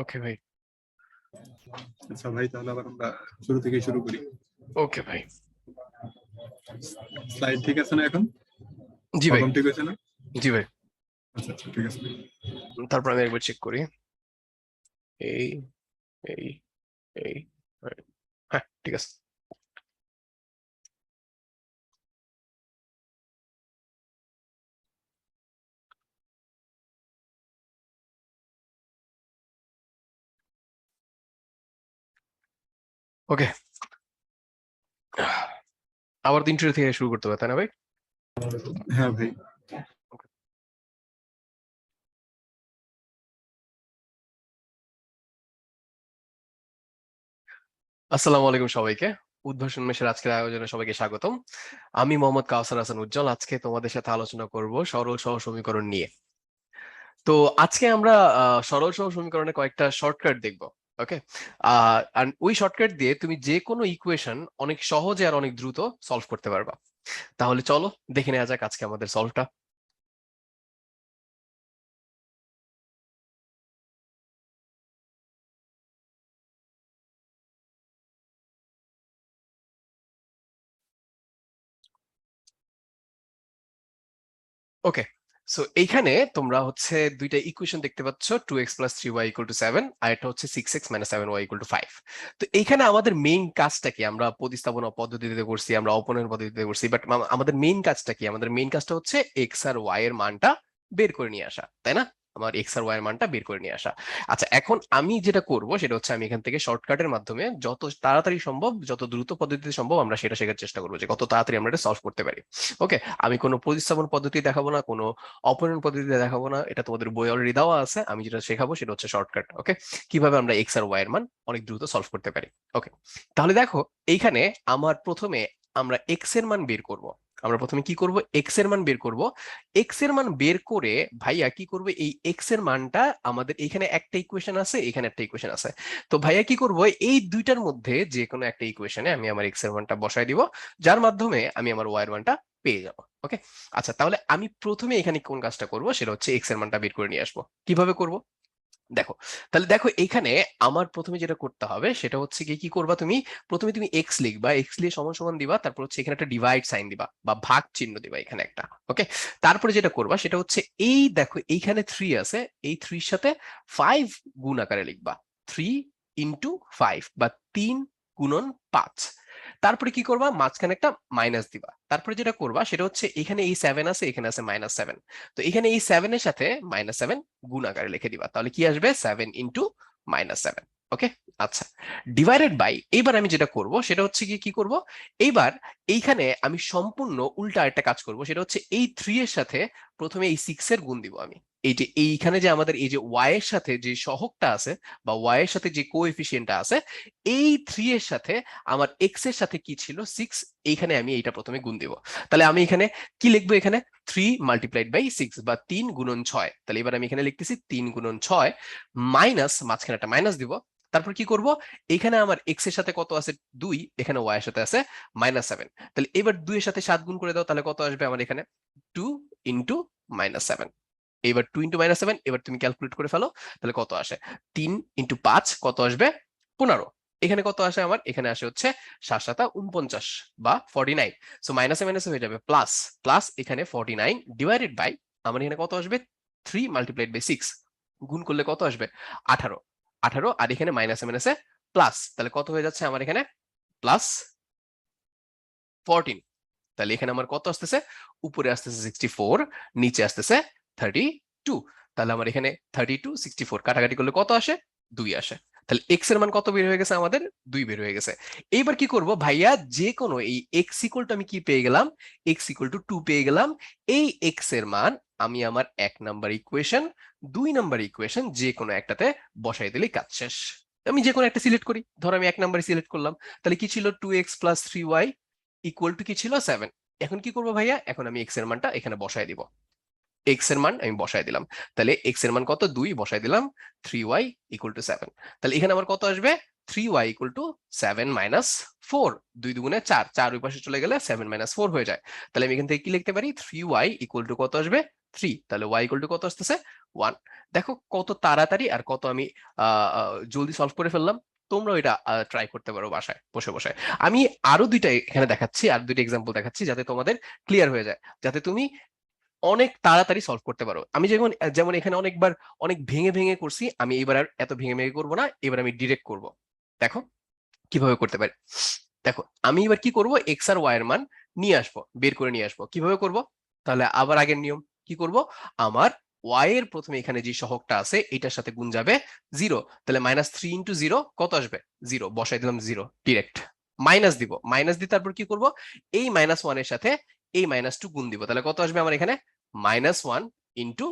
ওকে ভাই আচ্ছা ভাই তাহলে আবার আমরা শুরু থেকে শুরু করি। ওকে ভাই স্লাইড ঠিক আছে না এখন? জি ভাই। ঠিক আছে না? জি ভাই। আচ্ছা আচ্ছা ঠিক আছে। তারপর আমি একবার চেক করি। এই এই এই হ্যাঁ ঠিক আছে। ওকে। আবার তিনটে থেকে শুরু করতে হবে তাই না ভাই? হ্যাঁ ভাই। আসসালামু আলাইকুম সবাইকে। উদ্ভাসন মেশের আজকের আয়োজনে সবাইকে স্বাগতম। আমি মোহাম্মদ কাউসার হাসান উজ্জ্বল আজকে তোমাদের সাথে আলোচনা করব সরল সহ সমীকরণ নিয়ে। তো আজকে আমরা সরল সহ সমীকরণে কয়েকটা শর্টকাট দেখব। ওকে আর ওই শর্টকাট দিয়ে তুমি যে কোনো ইকুয়েশন অনেক সহজে আর অনেক দ্রুত সলভ করতে পারবা। তাহলে চলো দেখে নেওয়া যাক আজকে আমাদের সলভটা ওকে সো এইখানে তোমরা হচ্ছে দুইটা ইকুয়েশন দেখতে পাচ্ছ two x plus three y equal to seven আর এটা হচ্ছে six x minus seven y equal to five তো এইখানে আমাদের মেইন কাজটা কি? আমরা প্রতিস্থাপনা পদ্ধতিতে করছি, আমরা অপনের পদ্ধতিতে করছি বাট আমাদের মেইন কাজটা কি? আমাদের মেইন কাজটা হচ্ছে এক্স আর ওয়াই এর মানটা বের করে নিয়ে আসা, তাই না? আমার এক্স আর ওয়াই মানটা বের করে নিয়ে আসা। আচ্ছা এখন আমি যেটা করব সেটা হচ্ছে আমি এখান থেকে শর্টকাটের মাধ্যমে যত তাড়াতাড়ি সম্ভব, যত দ্রুত পদ্ধতিতে সম্ভব আমরা সেটা শেখার চেষ্টা করব যে কত তাড়াতাড়ি আমরা এটা সলভ করতে পারি। ওকে আমি কোনো প্রতিস্থাপন পদ্ধতি দেখাবো না, কোনো অপরণ পদ্ধতিতে দেখাবো না, এটা তোমাদের বই অলরেডি দেওয়া আছে, আমি যেটা শেখাবো সেটা হচ্ছে শর্টকাট ওকে কীভাবে আমরা এক্স আর ওয়াই এর মান অনেক দ্রুত সলভ করতে পারি ওকে তাহলে দেখো, এইখানে আমার প্রথমে আমরা এক্সের মান বের করব। আমরা প্রথমে কি করব? এক্সের মান বের করব। এক্সের মান বের করে, ভাইয়া কি করবে? এই এক্সের মানটা আমাদের এখানে একটা ইকুয়েশন আছে, এখানে একটা ইকুয়েশন আছে। তো ভাইয়া কি করব? এই দুইটার মধ্যে যে কোনো একটা ইকুয়েশনে আমি আমার এক্সের মানটা বসায় দিব, যার মাধ্যমে আমি আমার ওয়াই এর মানটা পেয়ে যাব ওকে আচ্ছা তাহলে আমি প্রথমে এখানে কোন কাজটা করব? সেটা হচ্ছে এক্সের মানটা বের করে নিয়ে আসব। কীভাবে করব? দেখো, তাহলে দেখো এখানে আমার প্রথমে যেটা করতে হবে সেটা হচ্ছে কি করবা তুমি? প্রথমে তুমি এক্স লিখবা এক্স লিখে সমান সমান দিবা, তারপর হচ্ছে এখানে একটা ডিভাইড সাইন দিবা বা ভাগ চিহ্ন দিবা এখানে একটা ওকে তারপরে যেটা করবা সেটা হচ্ছে এই দেখো এইখানে থ্রি আছে, এই থ্রির সাথে ফাইভ গুণ আকারে লিখবা থ্রি ইন্টু ফাইভ বা তিন গুণন পাঁচ। তারপরে কি করবা? মাঝখানে একটা মাইনাস দিবা। তারপরে যেটা করবা, সেটা হচ্ছে এখানে এই সেভেন আছে, এখানে আছে মাইনাস সেভেন তো এখানে এই সেভেন এর সাথে মাইনাস সেভেন গুণ আকারে লিখে দিবা। তাহলে কি আসবে? Seven into minus seven okay আচ্ছা। ডিভাইডেড বাই এইবার আমি যেটা করব, সেটা হচ্ছে কি কি করব? এইবার এইখানে আমি সম্পূর্ণ উল্টা একটা কাজ করব। সেটা হচ্ছে এই থ্রি এর সাথে প্রথমে এই সিক্স এর গুণ দিব আমি। এই যে এইখানে যে আমাদের এই যে ওয়াই এর সাথে যে সহগটা আছে বা ওয়াই এর সাথে যে কোএফিসিয়েন্টটা আছে, এই থ্রি এর সাথে আমার এক্সের সাথে কি ছিল? সিক্স এইখানে আমি এইটা প্রথমে গুণ দিব। তাহলে আমি এখানে কি লিখব এখানে? থ্রি মাল্টিপ্লাইড বাই সিক্স বা তিন গুণন ছয়। তাহলে এবার আমি এখানে লিখতেছি তিন গুণন ছয় মাইনাস মাঝখানে একটা মাইনাস দিব। তারপর কি করব? এখানে আমার এক্সের সাথে কত আছে? দুই, এখানে ওয়াই এর সাথে আছে মাইনাস সেভেন তাহলে এবার দুই এর সাথে সাত গুণ করে দাও, তাহলে কত আসবে আমার এখানে? টু ইন্টু মাইনাস সেভেন এবার টু ইন্টু মাইনাস সেভেন এবার তুমি ক্যালকুলেট করে ফেলো, তাহলে কত আসে? তিন ইন্টু পাঁচ, কত আসবে? পনেরো। এখানে কত আসে আমার? এখানে আসে হচ্ছে সাত সাতা উনপঞ্চাশ বা ফর্টি নাইন সো মাইনাসে মাইনাসে হয়ে যাবে প্লাস প্লাস এখানে ফর্টি নাইন ডিভাইডেড বাই আমার এখানে কত আসবে? থ্রি মাল্টিপ্লাইড বাই সিক্স গুণ করলে কত আসবে? আঠারো। আঠারো আর এখানে মাইনাসে মাইনাসে প্লাস তাহলে কত হয়ে যাচ্ছে আমার এখানে? প্লাস ফোরটিন তাহলে এখানে আমার কত আসতেছে? উপরে আসতেছে সিক্সটি ফোর নিচে আসতেছে থার্টি টু তাহলে আমার এখানে থার্টি টু সিক্সটি ফোর কাটাকাটি করলে কত আসে? দুই আসে। তাহলে এক্সের মান কত বের হয়ে গেছে? আমাদের দুই বের হয়ে গেছে। এইবার কি করব? ভাইয়া যে কোনো এই এক্স ইকুয়াল আমি কি পেয়ে গেলাম? এক্স ইকুয়াল টু পেয়ে গেলাম। এই এক্সের মান আমি আমার এক নাম্বার ইকুয়েশন দুই নাম্বার ইকুয়েশন যে কোনো একটাতে বসাই দিলেই কাজ শেষ। আমি যে কোনো একটা সিলেক্ট করি। ধর আমি এক নাম্বারে সিলেক্ট করলাম। তাহলে কি ছিল? Two x plus three y equal to কি ছিল? সেভেন এখন কি করব ভাইয়া? এখন আমি এক্সের মানটা এখানে বসাই দিব। এক্সের মান আমি বসায় দিলাম। তাহলে এক্সের মান কত? দুই বসাই দিলাম three y equal to seven তাহলে এখানে আমার কত আসবে? Three y equal to seven minus four দুই দুগুণে চার চার ওই পাশে চলে গেলে সেভেন মাইনাস ফোর হয়ে যায়। তাহলে আমি এখান থেকে কি লিখতে পারি? থ্রি ওয়াই ইকুয়াল টু কত আসবে? থ্রি তাহলে ইকুয়াল টু কত আসতেছে? ওয়ান দেখো কত তাড়াতাড়ি আর কত আমি জলদি সলভ করে ফেললাম। তোমরা এটা ট্রাই করতে পারো বাসায়, বসে বসে। আমি আরও দুইটা এখানে দেখাচ্ছি, আর দুইটা এক্সাম্পল দেখাচ্ছি যাতে তোমাদের ক্লিয়ার হয়ে যায়। যাতে তুমি অনেক তাড়াতাড়ি সলভ করতে পারো। আমি যেমন যেমন এখানে অনেকবার অনেক ভেঙে ভেঙে করছি, আমি এবার আর এত ভেঙে ভেঙে করব না, এবার আমি ডিরেক্ট করব। দেখো, কীভাবে করতে পারি? দেখো, আমি এবার কি করব? এক্স আর ওয়াই এর মান নিয়ে আসব, বের করে নিয়ে আসব। কীভাবে করব? তাহলে আবার আগের নিয়ম, কি করব? আমার ওয়াই এর প্রথমে এখানে যে সহগটা আছে, এটার সাথে গুণ যাবে জিরো তাহলে মাইনাস থ্রি ইন্টু জিরো কত আসবে? জিরো বসাই দিলাম জিরো ডিরেক্ট মাইনাস দিব। মাইনাস দিয়ে তারপর কি করব? এই মাইনাস ওয়ানের সাথে এই মাইনাস টু গুণ দিব। তাহলে কত আসবে আমার এখানে? Minus one into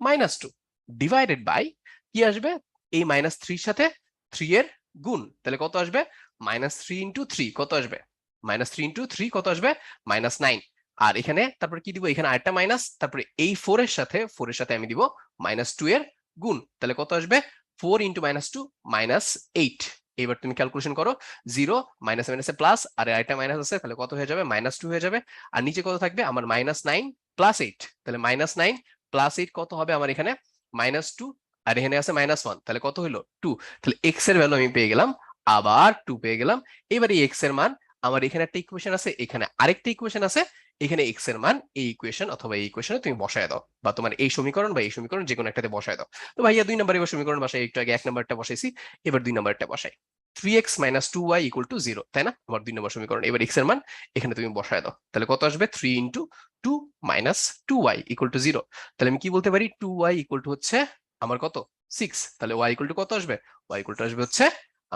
minus two divided by কি আসবে? এই মাইনাস থ্রির সাথে থ্রি এর গুণ। তাহলে কত আসবে? মাইনাস থ্রি ইন্টু থ্রি কত আসবে? মাইনাস থ্রি ইন্টু থ্রি কত আসবে? মাইনাস নাইন আর এখানে তারপরে কি দিব? এখানে আরেকটা মাইনাস তারপরে এই ফোর এর সাথে ফোর এর সাথে আমি দিব মাইনাস টু এর গুণ। তাহলে কত আসবে? Four into minus two minus eight এবার তুমি ক্যালকুলেশন করো জিরো মাইনাস মাইনাসে প্লাস আর আরেকটা মাইনাস আছে, তাহলে কত হয়ে যাবে? মাইনাস টু হয়ে যাবে। আর নিচে কত থাকবে? আমার মাইনাস নাইন প্লাস এইট তাহলে মাইনাস নাইন প্লাস এইট কত হবে আমার এখানে? মাইনাস টু আর এখানে আছে মাইনাস ওয়ান তাহলে কত হলো? টু তাহলে এক্সের ভ্যালু আমি পেয়ে গেলাম, আবার টু পেয়ে গেলাম। এবার এই এক্সের মান আমার এখানে একটা ইকুয়েশন আছে, এখানে আরেকটা ইকুয়েশন আছে, এখানে এক্সের মান এই ইকুয়েশন অথবা এই ইকুয়েশনে তুমি বসায় দাও বা তোমার এই সমীকরণ বা এই সমীকরণ যে কোনো একটাতে বসায় দাও। তো ভাইয়া দুই নম্বর এবার সমীকরণ বসাই, একটু আগে এক নম্বরটা বসাইছি, এবার দুই নম্বরটা বসাই। Three x minus two y equal to zero তাই না? আমার দুই নম্বর সমীকরণ, এবার এক্সের মান এখানে তুমি বসায় দাও। তাহলে কত আসবে? Three into two minus two y equal to zero তাহলে আমি কি বলতে পারি? টু ওয়াই ইকুয়াল টু হচ্ছে আমার কত? সিক্স তাহলে ওয়াই ইকুয়াল টু কত আসবে? ওয়াই ইকুয়াল টু আসবে হচ্ছে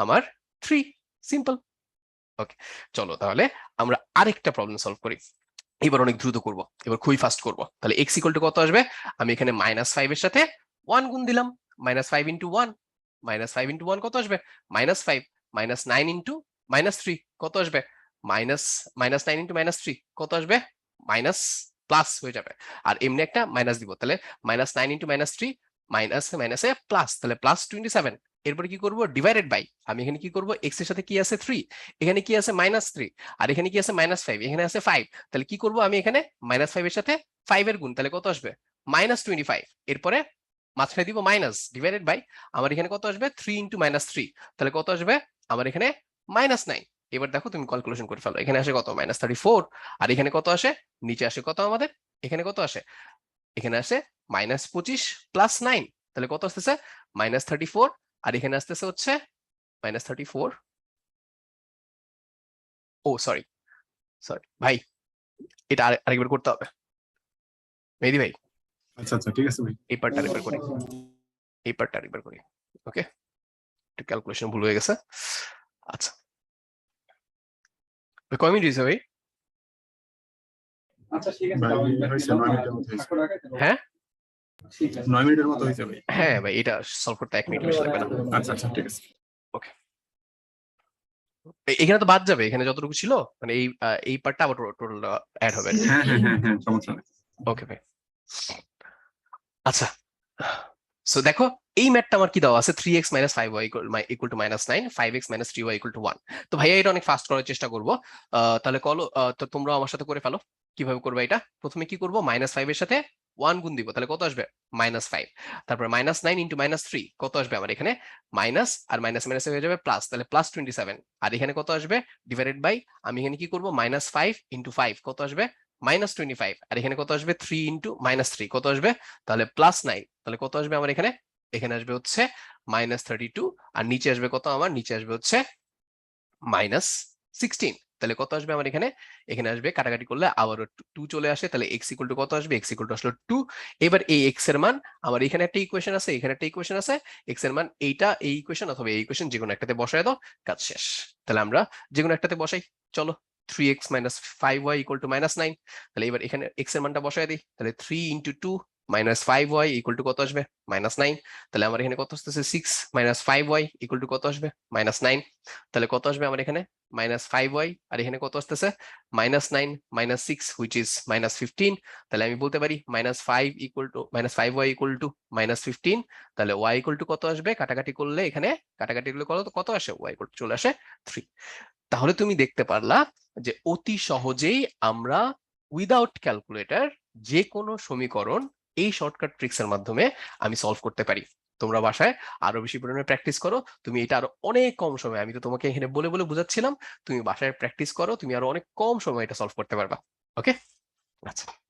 আমার থ্রি সিম্পল ওকে চলো তাহলে আমরা আরেকটা প্রবলেম সলভ করি। এবার অনেক দ্রুত করব, এবার খুবই ফাস্ট করব। তাহলে এক্স ইকুয়াল টু কত আসবে? আমি এখানে মাইনাস ফাইভ এর সাথে ওয়ান গুণ দিলাম। Minus five into one minus five into one কত আসবে? Minus five minus nine into minus three কত আসবে? Minus minus nine into minus three কত আসবে? মাইনাস প্লাস হয়ে যাবে। আর এমনি একটা মাইনাস দিব। তাহলে minus nine into minus three minus মাইনাসে প্লাস তাহলে প্লাস টোয়েন্টি সেভেন এরপরে কি করব? ডিভাইডেড বাই আমি এখানে কি করব? এক্সের সাথে কি আছে? থ্রি এখানে কি আছে? মাইনাস থ্রি আর এখানে কি আছে? মাইনাস ফাইভ এখানে আছে ফাইভ তাহলে কি করব আমি এখানে? মাইনাস এর সাথে ফাইভ এর গুণ। তাহলে কত আসবে? মাইনাস টোয়েন্টি ফাইভ এরপরে মাঝখানে দিব মাইনাস ডিভাইডেড বাই আমার এখানে কত আসবে? থ্রি ইন্টু মাইনাস থ্রি তাহলে কত আসবে? আমার এখানে মাইনাস নাইন এবার দেখো তুমি ক্যালকুলেশন করে ফেলো। এখানে আসে কত? মাইনাস থার্টি ফোর আর এখানে কত আসে? নিচে আসে কত আমাদের? এখানে কত আসে? এখানে আসে মাইনাস পঁচিশ প্লাস নাইন তাহলে কত আসতেছে? মাইনাস থার্টি ফোর আর এখানে আসতেছে হচ্ছে minus thirty four oh sorry sorry ভাই এটা আরেকবার করতে হবে। মেহেদি ভাই। আচ্ছা আচ্ছা ঠিক আছে ভাই। এই পার্টটা আরেকবার করি। এই পার্টটা আরেকবার করি ওকে একটু ক্যালকুলেশন ভুল হয়ে গেছে। আচ্ছা। কয় মিনিট হয়েছে ভাই? আচ্ছা। হ্যাঁ? ঠিক নয় মিনিটের মতো হয়েছে ভাই হ্যাঁ ভাই এটা সলভ করতে এক মিনিট বেশি লাগবে না। আচ্ছা আচ্ছা ঠিক আছে। এ- এখানে তো বাদ যাবে এখানে যতটুকু ছিল মানে এই এই পার্টটা আবার টোটাল অ্যাড হবে। হ্যাঁ হ্যাঁ হ্যাঁ হ্যাঁ সমস্যা নেই। ওকে ভাই। আচ্ছা সো দেখো এই ম্যাটটা আমার কি দেওয়া আছে? Three x minus five y equal to minus nine five x minus three y equal to one তো ভাইয়া এটা অনেক ফাস্ট করার চেষ্টা করব। আহ, তাহলে কলো তো তোমরা আমার সাথে করে ফেলো। কীভাবে করবে এটা? প্রথমে কি করব? মাইনাস ফাইভ এর সাথে ওয়ান গুণ দিব, তাহলে কত আসবে? মাইনাস ফাইভ তারপর minus nine into minus three কত আসবে আমার এখানে? মাইনাস আর মাইনাস মাইনাস হয়ে যাবে প্লাস তাহলে প্লাস টোয়েন্টি সেভেন আর এখানে কত আসবে? ডিভাইডেড বাই আমি এখানে কি করব? মাইনাস ফাইভ ইন্টু ফাইভ কত আসবে? মাইনাস টোয়েন্টি ফাইভ আর এখানে কত আসবে? থ্রি ইন্টু মাইনাস থ্রি কত আসবে? তাহলে প্লাস নাইন তাহলে কত আসবে আমার এখানে? এখানে আসবে হচ্ছে মাইনাস থার্টি টু আর নিচে আসবে কত আমার? নিচে আসবে হচ্ছে মাইনাস সিক্সটিন তাহলে কত আসবে আমার এখানে? এখানে আসবে কাটাকাটি করলে আবারও টু চলে আসে, তাহলে এক্স ইকুয়াল টু কত আসবে? এক্স ইকুয়াল টু আসলো টু এবার এই এক্সের মান, আমার এখানে একটা ইকুয়েশন আছে, এখানে একটা ইকুয়েশন আছে এক্সের মান এইটা, এই ইকুয়েশন অথবা এই ইকুয়েশন যে কোনো একটাতে বসায় দাও, কাজ শেষ। তাহলে আমরা যে কোনো একটাতে বসাই, চলো three x minus five y equal to minus nine তাহলে এবার এখানে এক্সের মানটা বসায় দিই, তাহলে three into two minus five y equal to কত আসবে? মাইনাস নাইন তাহলে আমার এখানে কত আসতেছে? Six minus five y equal to কত আসবে? মাইনাস নাইন তাহলে কত আসবে আমার এখানে? মাইনাস ফাইভ ওয়াই আর এখানে কত আসতেছে? Minus nine minus six which is minus fifteen তাহলে আমি বলতে পারি minus five equal to minus five y equal to minus fifteen তাহলে ওয়াই ইকুয়াল টু কত আসবে? কাটাকাটি করলে এখানে, কাটাকাটি করলে কত কত আসে? ওয়াই ইকুয়াল চলে আসে থ্রি তাহলে তুমি দেখতে পারলা যে অতি সহজেই আমরা উইদাউট ক্যালকুলেটর যে কোনো সমীকরণ এই শর্টকাট ট্রিক্স এর মাধ্যমে আমি সলভ করতে পারি। তোমরা বাসায় আরও বেশি পরিমাণে প্র্যাকটিস করো, তুমি এটা আরও অনেক কম সময়, আমি তো তোমাকে এখানে বলে বলে বুঝাচ্ছিলাম, তুমি বাসায় প্র্যাকটিস করো, তুমি আরও অনেক কম সময় এটা সলভ করতে পারবা। ওকে আচ্ছা।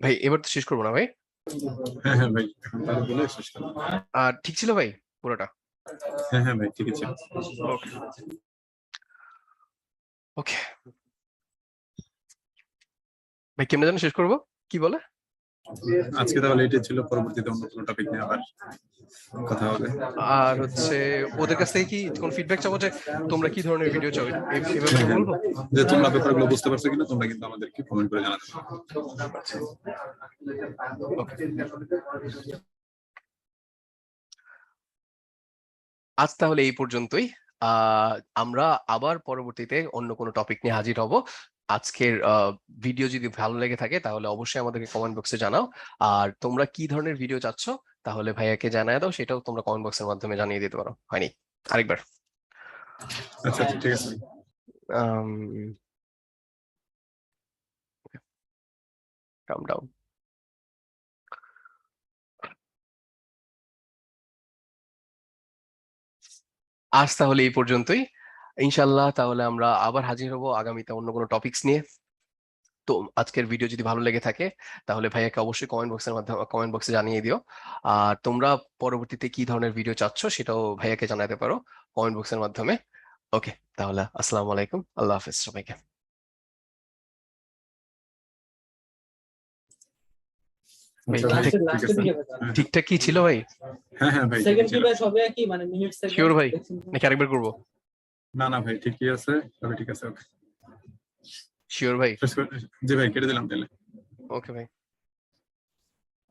ভাই এবার তো শেষ করব না ভাই? হ্যাঁ হ্যাঁ ভাই বলে শেষ করব। আর ঠিক ছিল ভাই পুরোটা? হ্যাঁ হ্যাঁ ভাই ঠিক আছে ওকে। ওকে। ভাই কেমনে যেন শেষ করব? কি বলে? আজকে তাহলে এটাই ছিল পরবর্তীতে অন্য কোনো টপিক নিয়ে আবার কথা হবে। আর হচ্ছে ওদের কাছ থেকে কি কোন ফিডব্যাক চাবো যে তোমরা কি ধরনের ভিডিও চাও? এভাবে বলব? যে তোমরা ব্যাপারগুলো বুঝতে পারছ কিনা তোমরা কিন্তু আমাদেরকে কমেন্ট করে জানাতে আজ তাহলে এই পর্যন্তই। আহ আমরা আবার পরবর্তীতে অন্য কোনো টপিক নিয়ে হাজির হব। আজকের ভিডিও যদি ভালো লেগে থাকে তাহলে অবশ্যই আমাদেরকে কমেন্ট বক্সে জানাও। আর তোমরা কি ধরনের ভিডিও চাচ্ছ তাহলে ভাইয়াকে জানিয়ে দাও সেটাও তোমরা কমেন্ট বক্সের মাধ্যমে জানিয়ে দিতে পারো। হয়নি? আরেকবার। আচ্ছা আচ্ছা ঠিক আছে। calm down আজ তাহলে এই পর্যন্তই। ইনশাল্লাহ তাহলে আমরা আবার হাজির হব আগামীতে অন্য কোনো টপিকস নিয়ে। তো আজকের ভিডিও যদি ভালো লেগে থাকে তাহলে ভাইয়াকে অবশ্যই কমেন্ট বক্সের মাধ্যমে কমেন্ট বক্সে জানিয়ে দিও। আর তোমরা পরবর্তীতে কি ধরনের ভিডিও চাচ্ছ সেটাও ভাইয়াকে জানাতে পারো কমেন্ট বক্সের মাধ্যমে। ওকে তাহলে আসসালামু আলাইকুম আল্লাহ হাফেজ সবাইকে। ভাই, ঠিকঠাক- কি ছিল ভাই? হ্যাঁ হ্যাঁ ভাই সেকেন্ড ঠিকই ছিল। সবে কি মানে মিনিট Sure ভাই? নাকি আরেকবার করব? না না ভাই ঠিকই আছে তবে ঠিক আছে ওকে। শিওর ভাই। জি ভাই কেটে দিলাম তাহলে। ওকে ভাই।